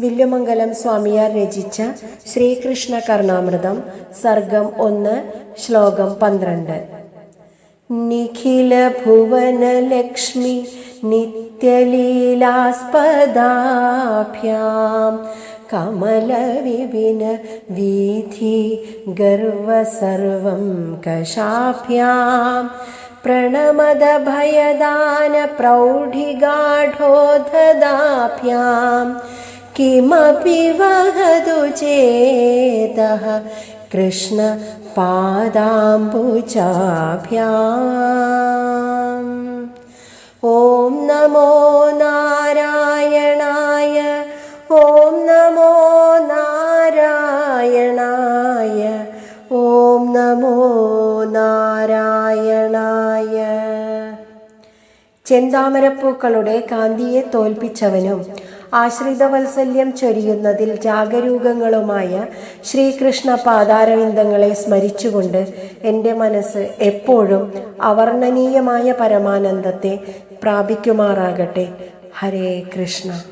വില്യമംഗലം സ്വാമിയാർ രചിച്ച ശ്രീകൃഷ്ണ കർണാമൃതം സർഗം ഒന്ന് ശ്ലോകം പന്ത്രണ്ട്. നിഖില ഭുവന ലക്ഷ്മി നിത്യലീലാസ്പദാഭ്യാം. കമലവിപിന വീഥി ഗർവസർവം കശാഭ്യാം. പ്രണമദ ഭയദാന പ്രൗഢിഗാഠോദധാഭ്യാം കിമപി വഹതു ചേതഃ കൃഷ്ണ പാദാംബുജാഭ്യാം. നമോ നാരായണായ. ചെന്താമരപ്പൂക്കളുടെ കാന്തിയെ തോൽപ്പിച്ചവനും ആശ്രിതവത്സല്യം ചൊരിയുന്നതിൽ ജാഗരൂകങ്ങളുമായ ശ്രീകൃഷ്ണ പാതാരവിന്ദങ്ങളെ സ്മരിച്ചുകൊണ്ട് എന്റെ മനസ്സ് എപ്പോഴും അവർണനീയമായ പരമാനന്ദത്തെ പ്രാപിക്കുമാറാകട്ടെ. ഹരേ കൃഷ്ണ.